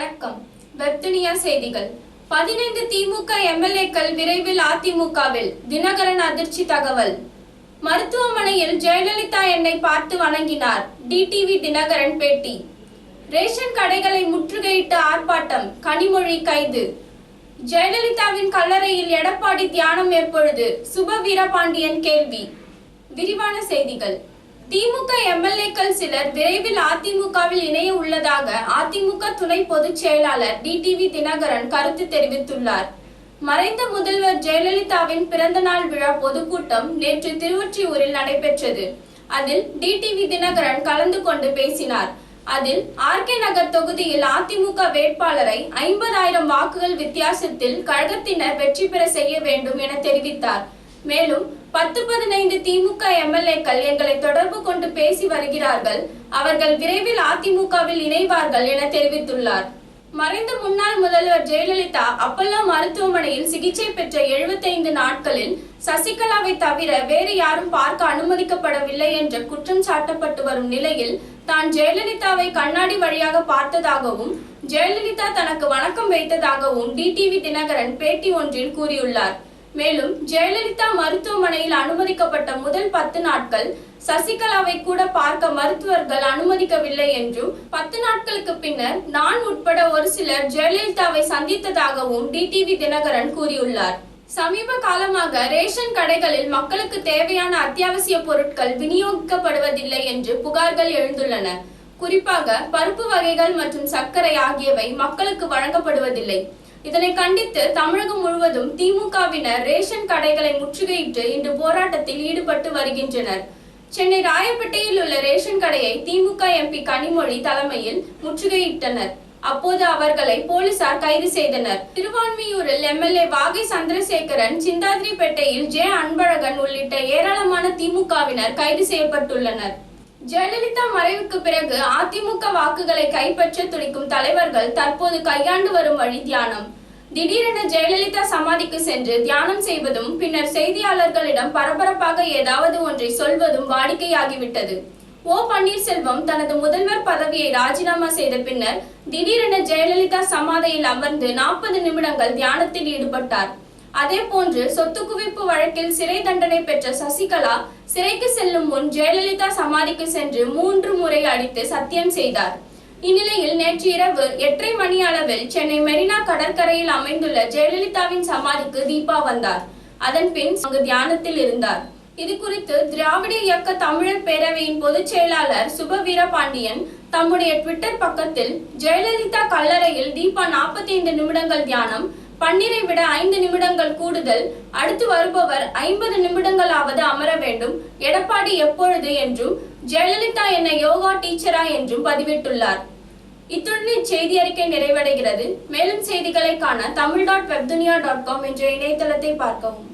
வணக்கம். வெப்துனியா செய்திகள். பதினைந்து திமுக எம்எல்ஏக்கள் விரைவில் அதிமுகவில் தினகரன் அதிர்ச்சி தகவல். மருத்துவமனையில் ஜெயலலிதா என்னை பார்த்து வணங்கினார். டிடிவி தினகரன் பேட்டி. ரேஷன் கடைகளை முற்றுகையிட்டு ஆர்ப்பாட்டம் கனிமொழி கைது. ஜெயலலிதாவின் கல்லறையில் எடப்பாடி தியானம் எப்பொழுது? சுப வீரபாண்டியன் கேள்வி. விரிவான செய்திகள். திமுக எம்எல்ஏக்கள் சிலர் விரைவில் அதிமுகவில் இணைய உள்ளதாக அதிமுக துணை பொதுச் செயலாளர் டிடிவி தினகரன் கருத்து தெரிவித்துள்ளார். மறைந்த முதல்வர் ஜெயலலிதாவின் பிறந்தநாள் விழா பொதுக்கூட்டம் நேற்று திருவொற்றியூரில் நடைபெற்றது. அதில் டிடிவி தினகரன் கலந்து கொண்டு பேசினார். அதில் ஆர்கே நகர் தொகுதியில் அதிமுக வேட்பாளரை ஐம்பதாயிரம் வாக்குகள் வித்தியாசத்தில் கழகத்தினர் வெற்றி பெற செய்ய வேண்டும் என தெரிவித்தார். மேலும் பத்து பதினைந்து திமுக எம்எல்ஏக்கள் எங்களை தொடர்பு கொண்டு பேசி வருகிறார்கள். அவர்கள் விரைவில் அதிமுகவில் இணைவார்கள் என தெரிவித்துள்ளார். மறைந்த முன்னாள் முதல்வர் ஜெயலலிதா அப்பல்லோ மருத்துவமனையில் சிகிச்சை பெற்ற 75 நாட்களில் சசிகலாவை தவிர வேறு யாரும் பார்க்க அனுமதிக்கப்படவில்லை என்ற குற்றம் சாட்டப்பட்டு வரும் நிலையில் தான் ஜெயலலிதாவை கண்ணாடி வழியாக பார்த்ததாகவும் ஜெயலலிதா தனக்கு வணக்கம் வைத்ததாகவும் டிடிவி தினகரன் பேட்டி ஒன்றில் கூறியுள்ளார். மேலும் ஜெயலலிதா மருத்துவமனையில் அனுமதிக்கப்பட்ட முதல் பத்து நாட்கள் சசிகலாவை கூட பார்க்க மருத்துவர்கள் அனுமதிக்கவில்லை என்றும் பத்து நாட்களுக்கு பின்னர் நான் உட்பட ஒரு சிலர் ஜெயலலிதாவை சந்தித்ததாகவும் டிடிவி தினகரன் கூறியுள்ளார். சமீப காலமாக ரேஷன் கடைகளில் மக்களுக்கு தேவையான அத்தியாவசிய பொருட்கள் விநியோகிக்கப்படுவதில்லை என்று புகார்கள் எழுந்துள்ளன. குறிப்பாக பருப்பு வகைகள் மற்றும் சர்க்கரை ஆகியவை மக்களுக்கு வழங்கப்படுவதில்லை. இதனை கண்டித்து தமிழகம் முழுவதும் திமுகவினர் ரேஷன் கடைகளை முற்றுகையிட்டு இன்று போராட்டத்தில் ஈடுபட்டு வருகின்றனர். சென்னை ராயப்பேட்டையில் உள்ள ரேஷன் கடையை திமுக எம்பி கனிமொழி தலைமையில் முற்றுகையிட்டனர். அப்போது அவர்களை போலீசார் கைது செய்தனர். திருவான்மியூரில் எம்எல்ஏ வாகை சந்திரசேகரன் சிந்தாதிரிப்பேட்டையில் ஜே அன்பழகன் உள்ளிட்ட ஏராளமான திமுகவினர் கைது செய்யப்பட்டுள்ளனர். ஜெயலலிதா மறைவுக்கு பிறகு அதிமுக வாக்குகளை கைப்பற்ற துடிக்கும் தலைவர்கள் தற்போது கையாண்டு வரும் வழி தியானம். திடீரென ஜெயலலிதா சமாதிக்கு சென்று தியானம் செய்வதும் பின்னர் செய்தியாளர்களிடம் பரபரப்பாக ஏதாவது ஒன்றை சொல்வதும் வாடிக்கையாகிவிட்டது. ஓ பன்னீர்செல்வம் தனது முதல்வர் பதவியை ராஜினாமா செய்த பின்னர் திடீரென ஜெயலலிதா சமாதியில் அமர்ந்து நாற்பது நிமிடங்கள் தியானத்தில் ஈடுபட்டார். அதே போன்று சொத்து குவிப்பு வழக்கில் சிறை தண்டனை பெற்ற சசிகலா சிறைக்கு செல்லும் முன் ஜெயலலிதா சமாதிக்கு சென்று மூன்று முறை அடித்து சத்தியம் செய்தார். இந்நிலையில் நேற்று இரவு எட்டரை மணி அளவில் சென்னை மெரினா கடற்கரையில் அமைந்துள்ள ஜெயலலிதாவின் சமாதிக்கு தீபா வந்தார். அதன் பின் அங்கு தியானத்தில் இருந்தார். இது குறித்து திராவிட இயக்க தமிழர் பேரவையின் பொதுச் செயலாளர் சுப வீரபாண்டியன் தம்முடைய ட்விட்டர் பக்கத்தில் ஜெயலலிதா கல்லறையில் தீபா 45 நிமிடங்கள் தியானம் பன்னீரை விட ஐந்து நிமிடங்கள் கூடுதல். அடுத்து வருபவர் ஐம்பது நிமிடங்களாவது அமர வேண்டும். எடப்பாடி எப்பொழுது என்றும் ஜெயலலிதா என்ன யோகா டீச்சரா என்றும் பதிவிட்டுள்ளார். இத்துடன் இச்செய்தி அறிக்கை நிறைவடைகிறது. மேலும் செய்திகளை காண Tamil dot Webdunia dot com என்ற இணையதளத்தை பார்க்கவும்.